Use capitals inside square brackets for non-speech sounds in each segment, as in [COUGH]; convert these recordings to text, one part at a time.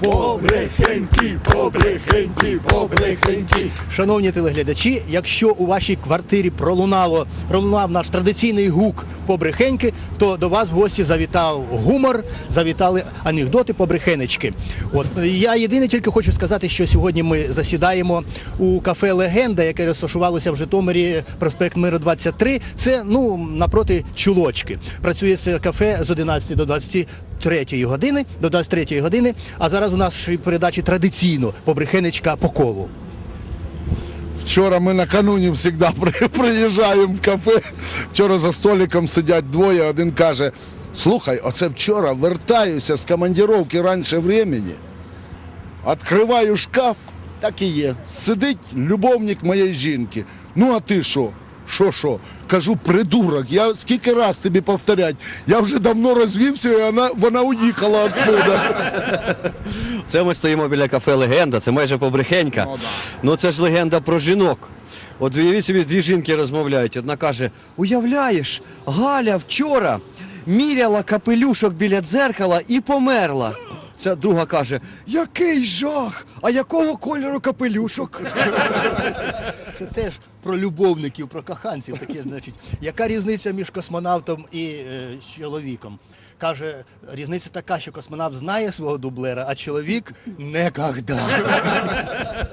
Побрехеньки, побрехеньки, побрехеньки. Шановні телеглядачі, якщо у вашій квартирі пролунало пролунав наш традиційний гук побрехеньки, то до вас в гості завітав гумор, завітали анекдоти побрехенечки. От я єдине тільки хочу сказати, що сьогодні ми засідаємо у кафе Легенда, яке розташувалося в Житомирі, проспект Миру 23. Це ну напроти чулочки. Працює це кафе з 11 до 23 години до 23 години. А зараз у нашій передачі традиційно побрехенечка по колу. Вчора ми накануні завжди [LAUGHS] при- приїжджаємо в кафе. Вчора за столиком сидять двоє, один каже: слухай, оце вчора вертаюся з командировки раніше времени. Відкриваю шкаф, так і є. Сидить любовник моєї жінки. Ну, а ти що? Що, що? Кажу, придурок, я скільки раз тобі повторять, я вже давно розвівся, і вона, вона уїхала відсюди. Це ми стоїмо біля кафе Легенда, це майже побрехенька. Ну, да. Ну це ж легенда про жінок. От уявіть собі, дві жінки розмовляють. Одна каже: Уявляєш, Галя вчора міряла капелюшок біля дзеркала і померла. Ця друга каже: Який жах! А якого кольору капелюшок? [LAUGHS] Це теж про любовників, про коханців. Таке, значить, яка різниця між космонавтом і е, чоловіком? Каже, різниця така, що космонавт знає свого дублера, а чоловік некогда.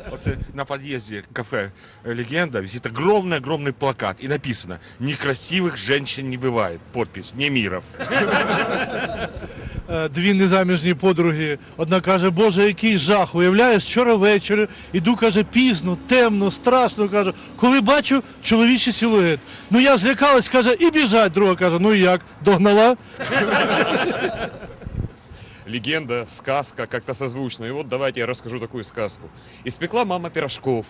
[LAUGHS] Оце на подъезде кафе «Легенда» висит огромный-огромный плакат. И написано «Некрасивых женщин не бывает». Подпись «Немиров». [LAUGHS] Е, дві незаміжні подруги. Одна каже, Боже, який жах. Уявляєш, вчора ввечері іду, каже, пізно, темно, страшно. каже, коли бачу чоловічий силует. Ну я злякалась, каже, і біжать. Друга каже, ну як? Догнала? легенда, сказка, как-то созвучно. И вот давайте я расскажу такую сказку. Испекла мама пирожков.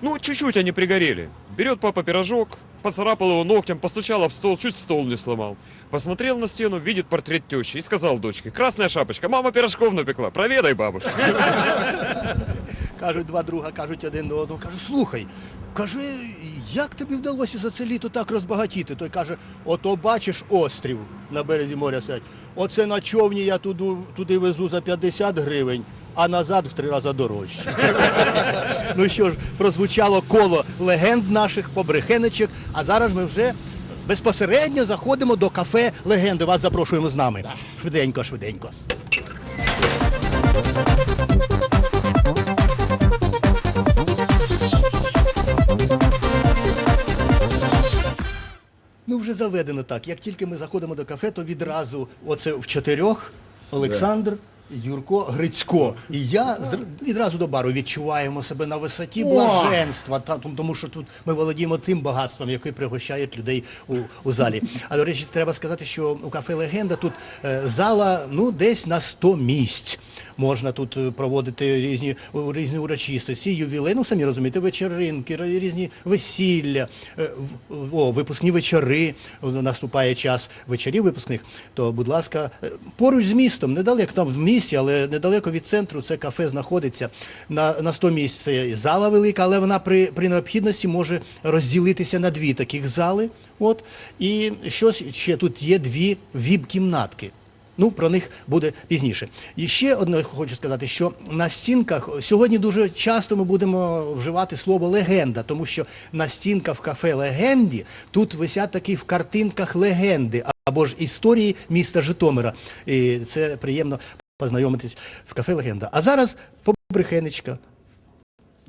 Ну, чуть-чуть они пригорели. Берет папа пирожок, поцарапал его ногтем, постучал об стол, чуть стол не сломал. Посмотрел на стену, видит портрет тещи и сказал дочке, красная шапочка, мама пирожков напекла, проведай бабушку. [LAUGHS] Кажуть, два друга кажуть один до одного, кажуть, слухай, кажи, як тобі вдалося за це літо так розбагатіти? Той каже, ото бачиш острів на березі моря сядь. Оце на човні я туди, туди везу за 50 гривень, а назад в три рази дорожче. [LAUGHS] ну що ж, прозвучало коло легенд наших побрехеничок, а зараз ми вже безпосередньо заходимо до кафе легенди. Вас запрошуємо з нами. Швиденько, швиденько. Ну, вже заведено так. Як тільки ми заходимо до кафе, то відразу оце в чотирьох Олександр. Юрко Грицько. І я відразу до бару відчуваємо себе на висоті блаженства, та, тому- що тут ми володіємо тим багатством, яке пригощає людей у, у залі. А до речі, треба сказати, що у кафе Легенда тут е, зала ну, десь на 100 місць. Можна тут е, проводити різні, різні урочистості, ювілей, ну самі розумієте, вечеринки, різні весілля, е, о, випускні вечори. Наступає час вечорів випускних. То, будь ласка, е, поруч з містом, недалеко там в місті, але недалеко від центру це кафе знаходиться. На, на 100 місць зала велика, але вона при, при необхідності може розділитися на дві таких зали. От. І щось ще тут є дві віп-кімнатки. Ну, про них буде пізніше. І ще одне хочу сказати, що на стінках сьогодні дуже часто ми будемо вживати слово легенда, тому що на стінках в кафе легенді тут висять такі в картинках легенди або ж історії міста Житомира. І це приємно познайомитись в кафе Легенда. А зараз побрехенечка.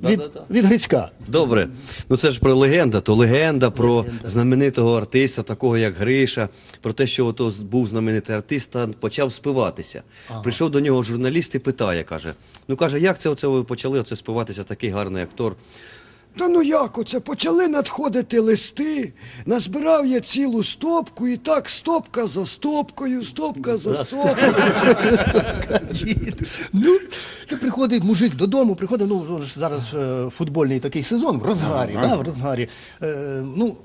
Від, від Грицька. Добре. Ну це ж про легенда, то легенда про знаменитого артиста, такого як Гриша, про те, що ото був знаменитий артист та почав спиватися. Прийшов до нього журналіст і питає, каже: ну каже, як це оце ви почали оце спиватися, такий гарний актор? Та ну як оце? Почали надходити листи, назбирав я цілу стопку, і так стопка за стопкою, стопка за стопкою. Ну, це приходить мужик додому, приходить, ну зараз е, футбольний такий сезон в розгарі, да, в розгарі. Е, ну,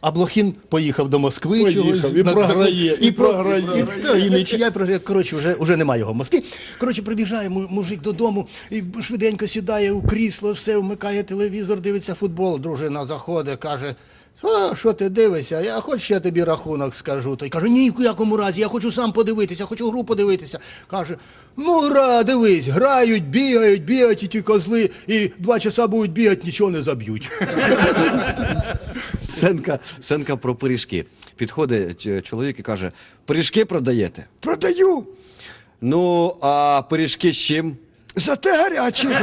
а Блохін поїхав до Москви. Поїхав, чогось, і на- програє, і програє. І, нічия програє. Коротше, вже, вже немає його в Москві. Коротше, прибіжає му- мужик додому і швиденько сідає у крісло, все, вмикає телевізор, дивиться футбол. Дружина заходить, каже, А, що ти дивишся? Я хоч я тобі рахунок скажу. Той каже, ні, в якому разі, я хочу сам подивитися, хочу гру подивитися. Каже, ну гра, дивись, грають, бігають, бігають і ті козли, і два часа будуть бігати, нічого не заб'ють. [LAUGHS] Сенка, сенка про пиріжки. Підходить чоловік і каже: пиріжки продаєте? Продаю. Ну, а пиріжки з чим? Зате гарячі. [LAUGHS]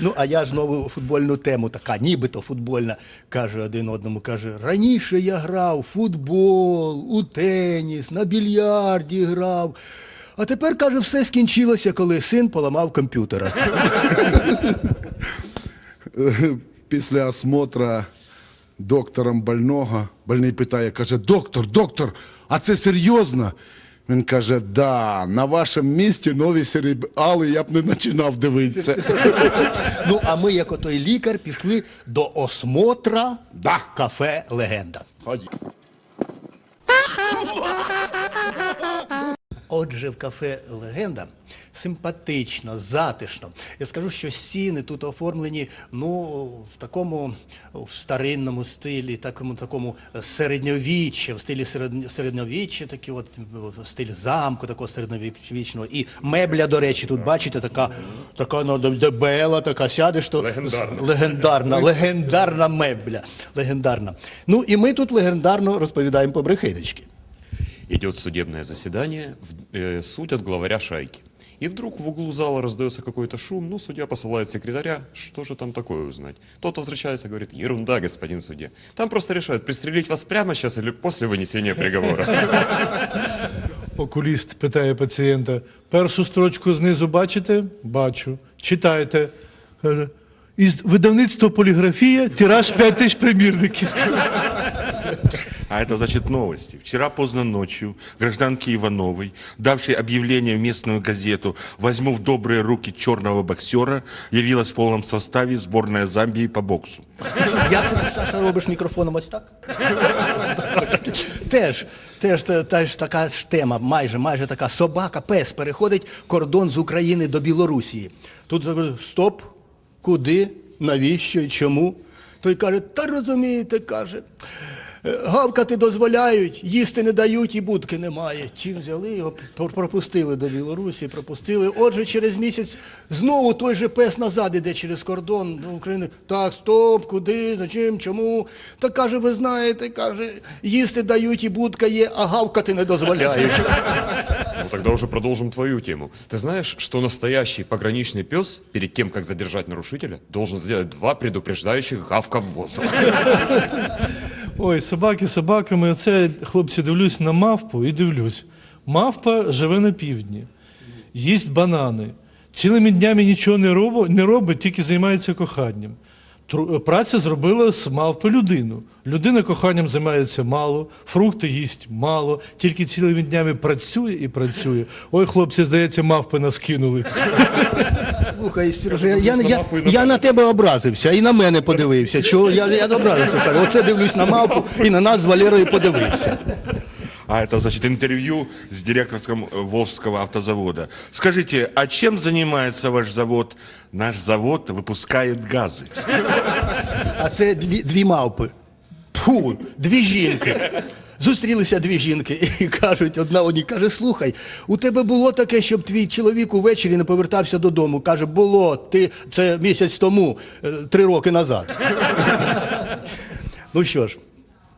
Ну, а я ж знову футбольну тему, така, нібито футбольна, каже один одному, каже, раніше я грав у футбол, у теніс, на більярді грав. А тепер, каже, все скінчилося, коли син поламав комп'ютера. [LAUGHS] Після осмотра доктором больного, больний питає, каже, доктор, доктор, а це серйозно? Він каже, да, на вашому місці нові серіали я б не починав дивитися. [LAUGHS] Ну, а ми, як отой лікар, пішли до осмотра Да. кафе Легенда. Ході. Отже, в кафе Легенда симпатично, затишно. Я скажу, що стіни тут оформлені ну, в такому в старинному стилі, такому такому середньовіччя, в стилі середньовіччя, такі от в стиль замку, такого середньовічного. І мебля, до речі, тут бачите, така, така ну, дебела, така сядеш, то Легендарна. легендарна, легендарна мебля. Легендарна. Ну і ми тут легендарно розповідаємо по брехиночки. Идет судебное заседание, в- э, судят главаря шайки. И вдруг в углу зала раздается какой-то шум, ну, судья посылает секретаря, что же там такое узнать. Тот возвращается и говорит, ерунда, господин судья. Там просто решают, пристрелить вас прямо сейчас или после вынесения приговора. [LAUGHS] Окуліст питає пацієнта: першу строчку знизу бачите? Бачу. Читайте. Каже, із видавництва поліграфія, тираж 5 тисяч примірників. [LAUGHS] А это значит новости. Вчера поздно ночью гражданке Ивановой, давшей объявление в местную газету «Возьму в добрые руки черного боксера», явилась в полном составе сборная Замбии по боксу. Як це ти, Саша, робиш мікрофоном ось так? теж, теж, те- теж така ж тема, майже, майже така собака, пес переходить кордон з України до Білорусі. Тут запитаю, стоп, куди, навіщо і чому? Той каже, та розумієте, каже. «Е, Гавкати дозволяють, їсти не дають і будки немає. Чим взяли його, пр- пропустили до Білорусі, пропустили. Отже, через місяць знову той же пес назад іде через кордон до України. Так, стоп, куди, зачем, чому? Та каже, ви знаєте, каже, їсти дають і будка є, а гавкати не дозволяють. Ну, тогда уже продолжим твою тему. Ты знаешь, что настоящий пограничный пес перед тем, как задержать нарушителя, должен сделать два предупреждающих гавка в воздух. Ой, собаки собаками. Оце, хлопці, дивлюсь на мавпу і дивлюсь. Мавпа живе на півдні, їсть банани. Цілими днями нічого не робить, тільки займається коханням. Тру- Праця зробила з мавпи людину. Людина коханням займається мало, фрукти їсть мало, тільки цілими днями працює і працює. Ой, хлопці, здається, мавпи нас кинули. Слухай, Сережа, я, я, я, я на тебе образився і на мене подивився. Чого я, я образився? Оце дивлюсь на мавпу і на нас з Валерою подивився А это значит интервью с директором э, Волжского автозавода. Скажите, а чем занимается ваш завод? Наш завод выпускает газы. А це дві, дві мавпи. Фу, дві жінки. Зустрілися дві жінки і [LAUGHS] кажуть, одна одній каже: слухай, у тебе було таке, щоб твій чоловік увечері не повертався додому. Каже, було, ти це місяць тому, е, три роки назад. [LAUGHS] ну що ж,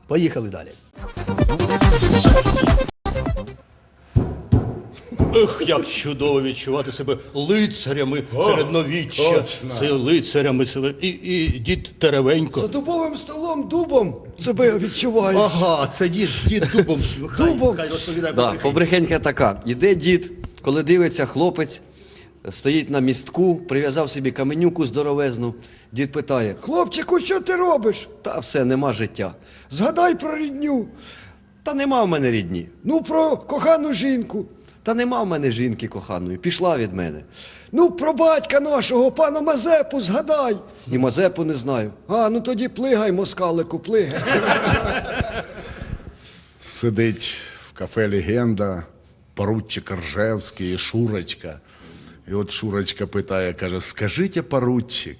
поїхали далі. Ех, як чудово відчувати себе лицарями середньовіччя, це лицарями селе- і, і дід Теревенько. За дубовим столом, дубом себе відчуваю. Ага, це дід, дід дубом. Хай, [LAUGHS] Дубом. хай розповідає Да, побрехенька така. Іде дід, коли дивиться, хлопець стоїть на містку, прив'язав собі каменюку здоровезну. Дід питає: Хлопчику, що ти робиш? та все, нема життя. Згадай про рідню. Та нема в мене рідні. Ну, про кохану жінку. Та нема в мене жінки коханої, пішла від мене. Ну, про батька нашого, пана Мазепу, згадай. І Мазепу не знаю. А, ну тоді плигай, москалику, плигай. Сидить в кафе Легенда, поручик Ржевський Шурочка. І от Шурочка питає, каже: скажіть, поручик,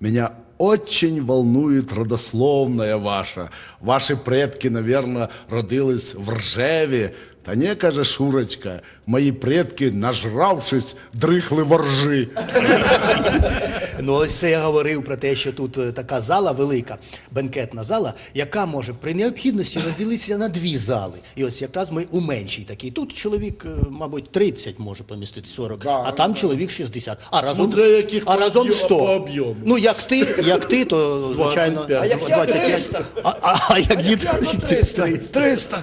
Меня очень волнует родословная ваша. Ваши предки, наверное, родились в Ржеві. Та не, каже Шурочка, мої предки, нажравшись, дрихли воржи. Ну, ось це я говорив про те, що тут е, така зала велика, бенкетна зала, яка може при необхідності розділитися на дві зали. І ось якраз ми у меншій такій. Тут чоловік, е, мабуть, 30 може помістити 40, а там чоловік 60. А разом, Смотря яких а разом об'єму- 100. по об'єму. Ну, як ти, як ти, то звичайно 25. А як я 300? А, а, а як дід 300. 300.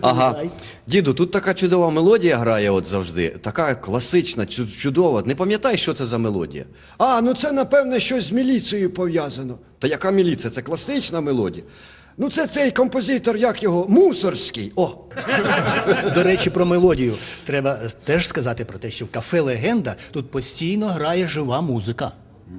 Ага. Діду, тут така чудова мелодія грає от завжди. Така класична, чудова. Не пам'ятаєш, що це за мелодія? А, ну це напевне щось з міліцією пов'язано. Та яка міліція? Це класична мелодія. Ну це цей композитор, як його, мусорський. О, [LAUGHS] До речі, про мелодію. Треба теж сказати про те, що в кафе Легенда тут постійно грає жива музика.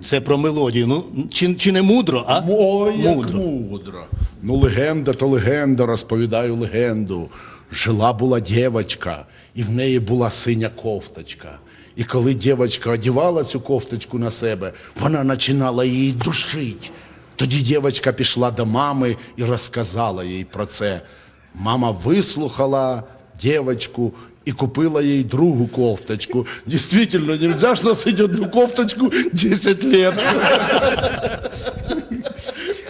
Це про мелодію. Ну, чи, чи не мудро, а? Ой, як мудро. мудро. Ну, легенда то легенда, розповідаю легенду. Жила була дівчинка, і в неї була синя кофточка. І коли дівчинка одягала цю кофточку на себе, вона починала її душити. Тоді дівчинка пішла до мами і розказала їй про це. Мама вислухала дівчинку і купила їй другу кофточку. Дійсно, нельзя ж носити одну кофточку 10 років.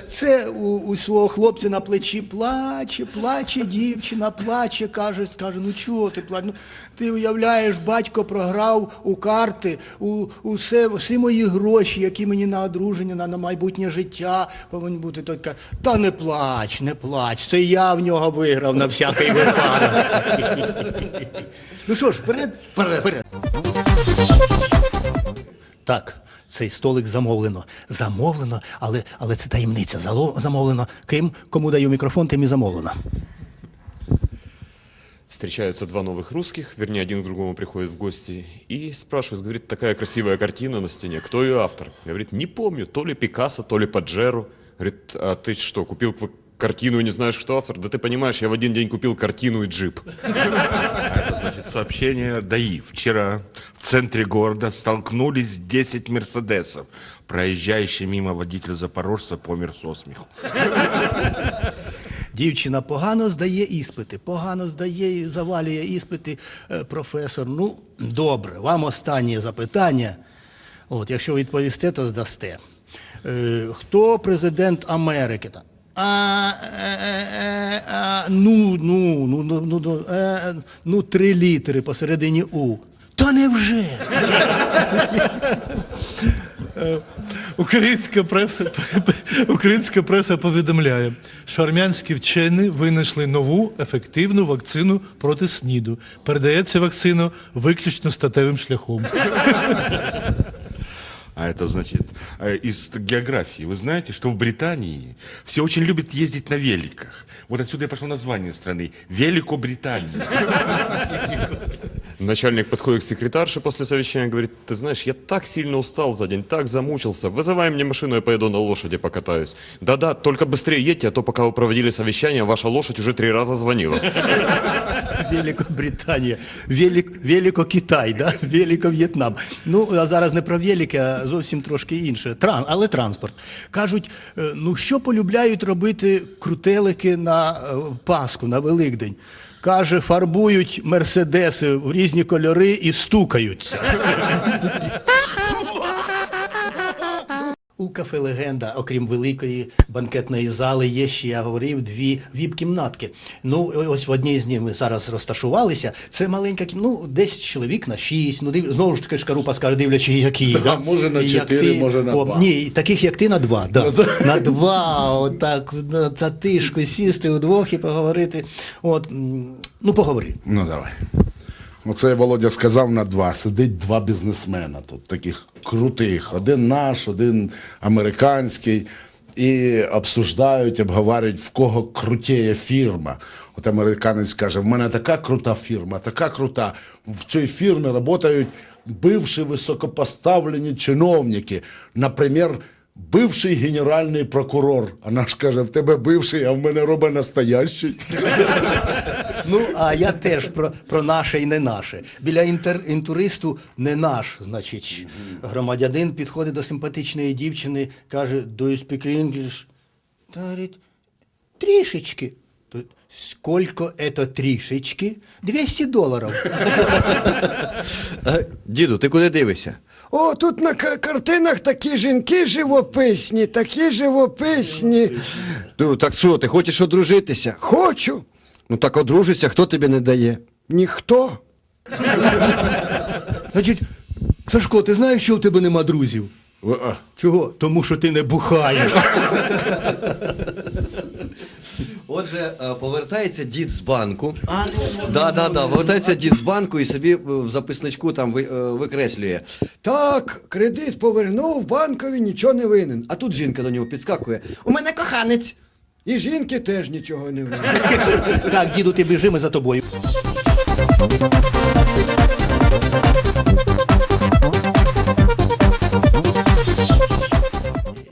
Це у, у свого хлопця на плечі плаче, плаче дівчина, плаче, каже, каже, ну чого ти плачеш? Ну, ти уявляєш, батько програв у карти, у, усе, всі мої гроші, які мені на одруження, на, на майбутнє життя повинні бути. Той каже, та не плач, не плач, це я в нього виграв на всякий випадок. [LAUGHS] ну що ж, вперед, вперед. Так, цей столик замовлено. Замовлено, але, але це таємниця. Замовлено. Ким? Кому даю мікрофон, тим і замовлено. Встречаются два новых русских, вернее, один к другому приходит в гости и спрашивает, говорит, такая красивая картина на стене, кто ее автор? Говорит, не помню, то ли Пикассо, то ли Паджеро. Говорит, а ты что, купил картину и не знаешь, кто автор? Да ты понимаешь, я в один день купил картину и джип. Это значит сообщение ДАИ. Вчера в центре города столкнулись 10 мерседесов. Проезжающий мимо водитель запорожца помер со смеху. Дівчина погано здає іспити, погано здає, і завалює іспити е, професор. Ну, добре, вам останнє запитання. От, якщо відповісте, то здасте. Е, хто президент Америки? Та- А, е, е, е, а, ну, ну, ну, ну, ну, ну, е, е, ну, три літери посередині У. Та невже? [LAUGHS] Українська преса, українська преса повідомляє, що армянські вчені винайшли нову ефективну вакцину проти СНІДу. Передається вакцина виключно статевим шляхом. [LAUGHS] А это значит э, из географии. Вы знаете, что в Британии все очень любят ездить на великах. Вот отсюда и пошло название страны. Великобритания. Начальник подходит к секретарше после совещания, говорит, ты знаешь, я так сильно устал за день, так замучился, вызывай мне машину, я поеду на лошади покатаюсь. Да-да, только быстрее едьте, а то пока вы проводили совещание, ваша лошадь уже три раза звонила. Великобританія, Велик, Велико-Китай, да? Велико-В'єтнам. Ну, а зараз не про велике, а зовсім трошки інше. Тран, але транспорт. Кажуть, е, ну що полюбляють робити крутелики на е, Пасху, на Великдень? Каже, фарбують мерседеси в різні кольори і стукаються. [LAUGHS] У кафе Легенда, окрім великої банкетної зали, є ще, я говорив, дві віп-кімнатки. Ну, ось в одній з них ми зараз розташувалися. Це маленька кімната, ну, десь чоловік на шість. Ну, див... знову ж таки, Шкарупа скаже, дивлячись, які. Да, [LAUGHS] може, на чотири, ти- може, на О, два. Ні, таких, як ти, на два. Да. на два, отак, на за тишку сісти удвох і поговорити. От, ну, поговори. Ну, давай. Оце Володя сказав на два. Сидить два бізнесмена тут, таких крутих. Один наш, один американський. І обсуждають, обговорюють, в кого крутіє фірма. От американець каже: в мене така крута фірма, така крута. В цій фірмі працюють бивші високопоставлені чиновники. Наприклад, бивший генеральний прокурор. А наш каже: в тебе бивший, а в мене робить настоящий. Ну, а я теж про, про наше і не наше. Біля інтер, інтуристу не наш, значить, громадянин підходить до симпатичної дівчини, каже, do you speak English? Та говорить, трішечки. То, Сколько это трішечки? 200 доларів. Е, Діду, ти куди дивишся? О, тут на ка- картинах такі жінки живописні, такі живописні. Ну, так що, ти хочеш одружитися? Хочу. Ну так одружися, хто тобі не дає? Ніхто. Значить, Сашко, ти знаєш, що у тебе нема друзів? Чого? Тому що ти не бухаєш. Отже, е, повертається дід з банку. Да, да, да, повертається дід з банку і собі е, в записничку там ви- е, викреслює. Так, кредит повернув, банкові нічого не винен. А тут жінка до нього підскакує. У мене коханець. І жінки теж нічого не винен. [LAUGHS] Так, діду, ти біжи, ми за тобою.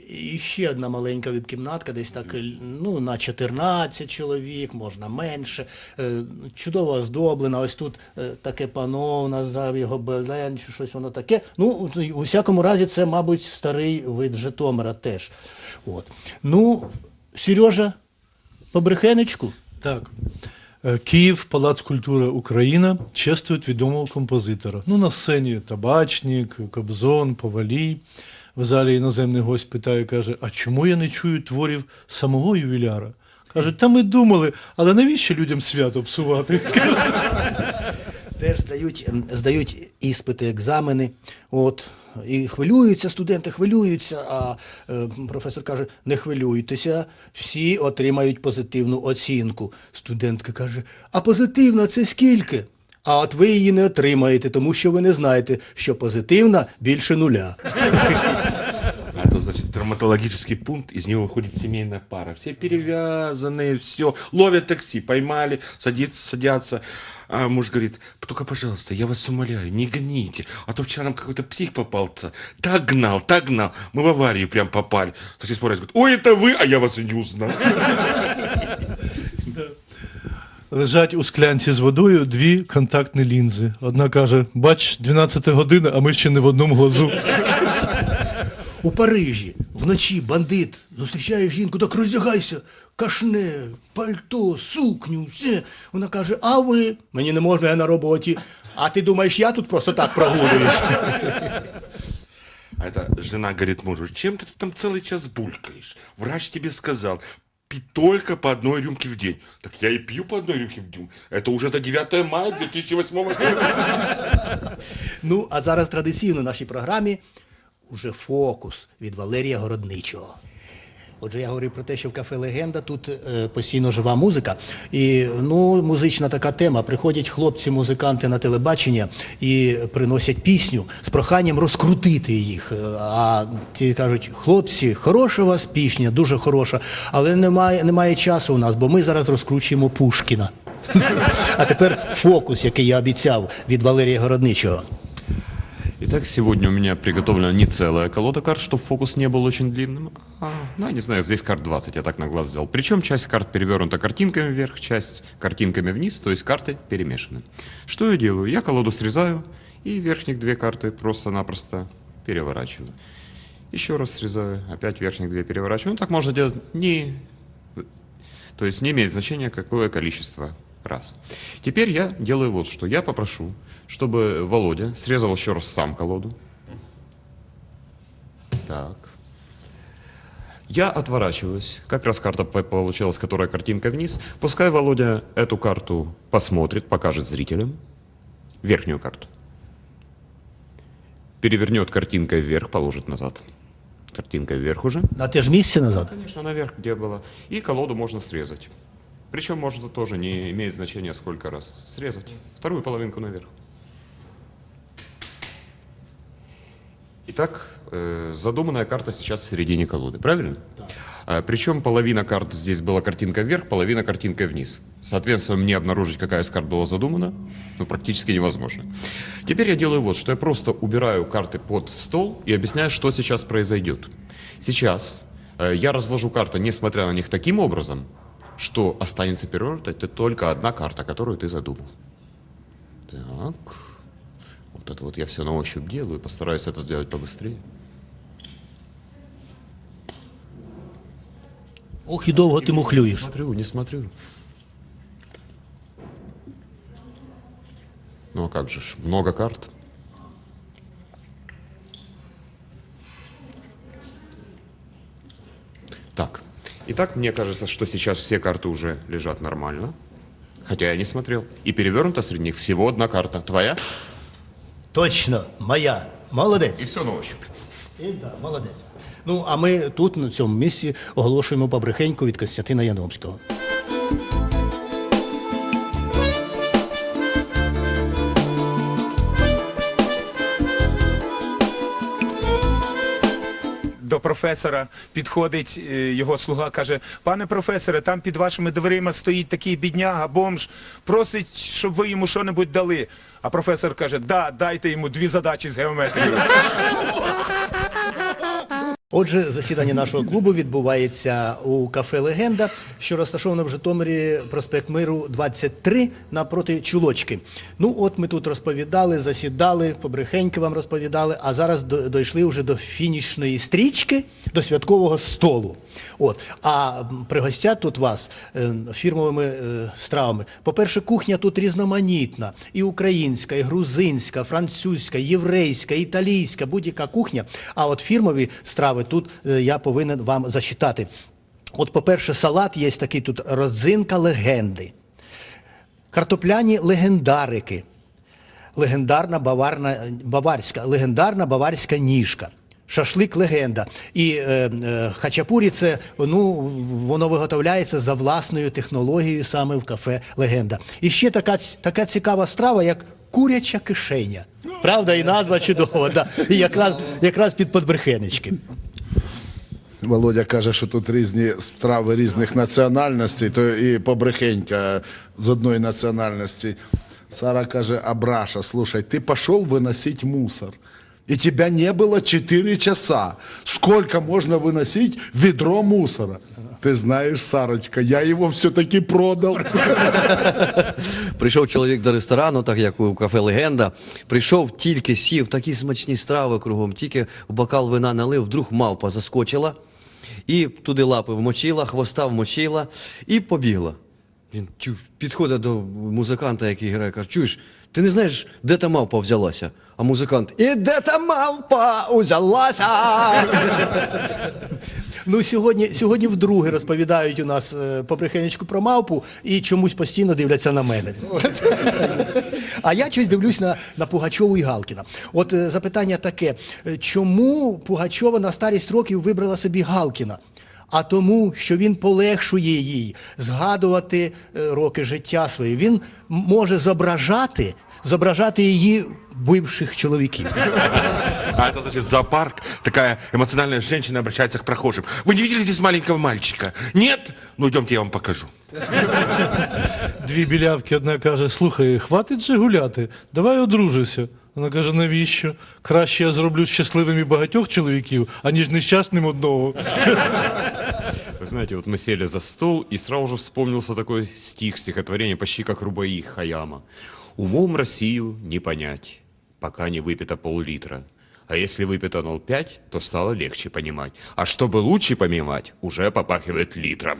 І ще одна маленька віп-кімнатка, десь так ну, на 14 чоловік, можна менше. Е, Чудово оздоблена. Ось тут е, таке пано, за його Белен, чи щось воно таке. Ну, у всякому разі, це, мабуть, старий вид Житомира теж. От. Ну, Сережа, по брехенечку. Так. Е, Київ, Палац культури Україна чествують відомого композитора. Ну, на сцені Табачник, Кобзон, Повалій. В залі іноземний гость питає, каже: А чому я не чую творів самого ювіляра? Каже, та ми думали, але навіщо людям свято псувати? Теж здають, ем, здають іспити, екзамени. От. І хвилюються, студенти хвилюються, а е, професор каже: не хвилюйтеся, всі отримають позитивну оцінку. Студентка каже: А позитивна це скільки? А от ви її не отримаєте, тому що ви не знаєте, що позитивна більше нуля. А это значит травматологический пункт, из него выходит семейная пара. Все перевязанные, все. Ловят такси, поймали, садится, садятся. А муж говорит, только, пожалуйста, я вас умоляю, не гоните. А то вчера нам какой-то псих попался. Так гнал, так гнал. Мы в аварию прям попали. Таксист спорит, говорит, ой, это вы, а я вас и не узнал. Лежать у склянці з водою дві контактні лінзи. Одна каже: бач, 12 година, а ми ще не в одному глазу. У Парижі вночі бандит зустрічає жінку, так роздягайся, кашне, пальто, сукню, все. Вона каже: А ви? Мені не можна, я на роботі. А ти думаєш, я тут просто так прогулююсь? А эта жена говорит мужу, чем ты там целый час булькаешь? Врач тебе сказал, пить только по одной рюмке в день. Так я и пью по одной рюмке в день. Это уже за 9 мая 2008 года. Ну, а зараз традиційно в нашій програмі уже фокус від Валерія Городничого. Отже, я говорив про те, що в кафе Легенда тут е, постійно жива музика. І ну, музична така тема. Приходять хлопці-музиканти на телебачення і приносять пісню з проханням розкрутити їх. Е, А ті кажуть, хлопці, хороша у вас пісня, дуже хороша, але немає, немає часу у нас, бо ми зараз розкручуємо Пушкіна. [LAUGHS] А тепер фокус, який я обіцяв від Валерія Городничого. Итак, сегодня у меня приготовлена не целая колода карт, чтобы фокус не был очень длинным. А, ну, я не знаю, здесь карт 20, я так на глаз взял. Причем часть карт перевернута картинками вверх, часть картинками вниз, то есть карты перемешаны. Что я делаю? Я колоду срезаю и верхних две карты просто-напросто переворачиваю. Еще раз срезаю, опять верхних две переворачиваю. Ну, так можно делать не... То есть не имеет значения, какое количество раз. Теперь я делаю вот что. Я попрошу, чтобы Володя срезал еще раз сам колоду. Так. Я отворачиваюсь. Как раз карта по- получилась, которая картинка вниз. Пускай Володя эту карту посмотрит, покажет зрителям. Верхнюю карту. Перевернет картинкой вверх, положит назад. Картинкой вверх уже. На те ж місце назад. Конечно, наверх, где было. И колоду можно срезать. Причем можно тоже, не имеет значения сколько раз. Срезать. Вторую половинку наверх. Итак, э, задуманная карта сейчас в середине колоды, правильно? А, Причем половина карт здесь была картинка вверх, половина картинка вниз. Соответственно, мне обнаружить, какая из карт была задумана, ну, практически невозможно. Теперь я делаю вот, что я просто убираю карты под стол и объясняю, что сейчас произойдет. Сейчас э, я разложу карты, несмотря на них таким образом, что останется перевернутой, это только одна карта, которую ты задумал. Так. Вот это вот я все на ощупь делаю, постараюсь это сделать побыстрее. Ох, і довго ти мухлюєш. Смотрю, не смотрю. Ну а как же много карт. Так, итак, мне кажется, что сейчас все карты уже лежат нормально. Хотя я не смотрел. И перевернута среди них всего одна карта. Твоя? Точно, моя. Молодець. И все на ощупь. І, да, молодець. Ну, а ми тут, на цьому місці, оголошуємо побрехеньку від Костянтина Яновського. Професора підходить е, його слуга, каже: пане професоре, там під вашими дверима стоїть такий бідняга, бомж, просить, щоб ви йому що-небудь дали. А професор каже: да, дайте йому дві задачі з геометрії. Отже, засідання нашого клубу відбувається у кафе Легенда, що розташовано в Житомирі проспект Миру 23 напроти Чулочки. Ну, от ми тут розповідали, засідали, побрехеньки вам розповідали, а зараз дійшли вже до фінішної стрічки, до святкового столу. От. А пригостять тут вас е, фірмовими е, стравами. По-перше, кухня тут різноманітна: і українська, і грузинська, французька, єврейська, італійська, будь-яка кухня. А от фірмові страви тут е, я повинен вам зачитати. От, по-перше, салат є такий тут родзинка легенди, картопляні легендарики, легендарна баварна, баварська, легендарна баварська ніжка. Шашлик легенда. І е, е, хачапурі це ну, воно виготовляється за власною технологією саме в кафе Легенда. І ще така, така цікава страва, як куряча кишеня. Правда, і назва чудова. Да. І якраз, якраз під подбрехенечки. Володя каже, що тут різні страви різних національностей, то і побрехенька з одної національності. Сара каже, Абраша, слушай, ты пошел выносить мусор. И тебя не было 4 часа. Сколько можно выносить ведро мусора? Ты знаешь, Сарочка, я его все-таки продал. Прийшов чоловік до ресторану, так як у кафе Легенда. Прийшов, тільки сів, такі смачні страви кругом, тільки в бокал вина налив, вдруг мавпа заскочила і туди лапи вмочила, хвоста вмочила і побігла. Він підходить до музиканта, який грає, каже: чуєш, ти не знаєш, де та мавпа взялася? А музикант, і де та мавпа узялася? Ну, сьогодні, сьогодні вдруге розповідають у нас е, побрехенечку про мавпу і чомусь постійно дивляться на мене. А я щось дивлюсь на, на Пугачову і Галкіна. От е, запитання таке: е, чому Пугачова на старість років вибрала собі Галкіна? А тому, що він полегшує їй згадувати е, роки життя своє. Він м- може зображати, зображати її бивших чоловіків. А это значит зоопарк. Такая эмоциональная женщина обращается к прохожим. Вы не видели здесь маленького мальчика? Нет? Ну идемте, я вам покажу. Дві білявки, одна каже: слухай, хватить же гуляти, давай одружуйся. Вона каже, навіщо? Краще я зроблю щасливими багатьох чоловіків, аніж нещасним одного. Вы знаете, вот мы сели за стол, и сразу же вспомнился такой стих, стихотворение почти как Рубаи Хаяма. «Умом Россию не понять, пока не выпито пол-литра. А если выпито 0,5, то стало легче понимать. А чтобы лучше понимать, уже попахивает литром».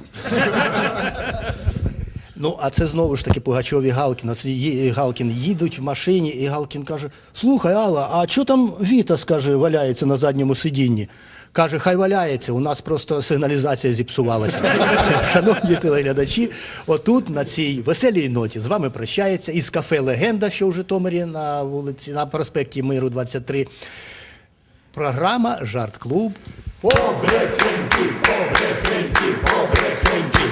Ну, а це знову ж таки Пугачов і Галкін. Це Галкін їдуть в машині, і Галкін каже: Слухай, Алла, а що там Віта, скаже, валяється на задньому сидінні? Каже, хай валяється, у нас просто сигналізація зіпсувалася. [LAUGHS] Шановні телеглядачі, отут на цій веселій ноті з вами прощається із кафе Легенда, що в Житомирі на вулиці, на проспекті Миру 23. Програма Жарт Клуб. Побрехеньки, побрехеньки, побрехеньки.